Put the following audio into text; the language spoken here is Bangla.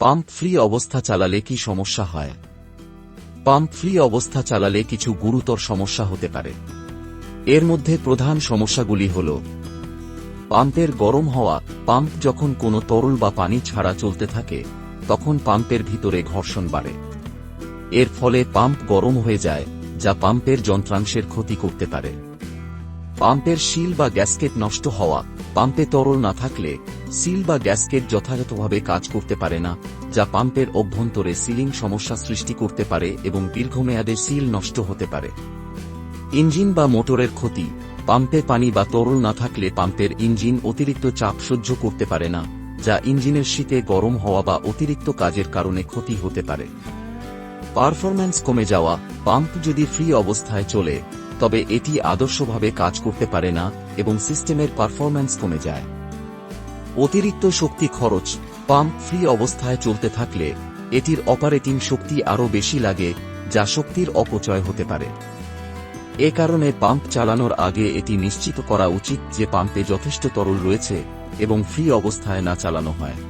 পাম্প ফ্রি অবস্থা চালালে কি সমস্যা হয়? পাম্প ফ্রি অবস্থা চালালে কিছু গুরুতর সমস্যা হতে পারে। এর মধ্যে প্রধান সমস্যাগুলি হল, পাম্পের গরম হওয়া, পাম্প যখন কোনো তরল বা পানি ছাড়া চলতে থাকে, তখন পাম্পের ভিতরে ঘর্ষণ বাড়ে। এর ফলে পাম্প গরম হয়ে যায়, যা পাম্পের যন্ত্রাংশের ক্ষতি করতে পারে। পাম্পের শিল বা গ্যাসকেট নষ্ট হওয়া, পাম্পে তরল না থাকলে সিল বা গ্যাসকেট যথাযথভাবে কাজ করতে পারে না, যা পাম্পের অভ্যন্তরে সিলিং সমস্যা সৃষ্টি করতে পারে এবং দীর্ঘমেয়াদে সিল নষ্ট হতে পারে। ইঞ্জিন বা মোটরের ক্ষতি, পাম্পে পানি বা তরল না থাকলে পাম্পের ইঞ্জিন অতিরিক্ত চাপ সহ্য করতে পারে না, যা ইঞ্জিনের শীতে গরম হওয়া বা অতিরিক্ত কাজের কারণে ক্ষতি হতে পারে। পারফরম্যান্স কমে যাওয়া, পাম্প যদি ফ্রি অবস্থায় চলে, তবে এটি আদর্শভাবে কাজ করতে পারে না এবং সিস্টেমের পারফরম্যান্স কমে যায়। অতিরিক্ত শক্তি খরচ, পাম্প ফ্রি অবস্থায় চলতে থাকলে, এটির অপারেটিং শক্তি আরও বেশি লাগে, যা শক্তির অপচয় হতে পারে। এ কারণে পাম্প চালানোর আগে এটি নিশ্চিত করা উচিত যে পাম্পে যথেষ্ট তরল রয়েছে এবং ফ্রি অবস্থায় না চালানো হয়।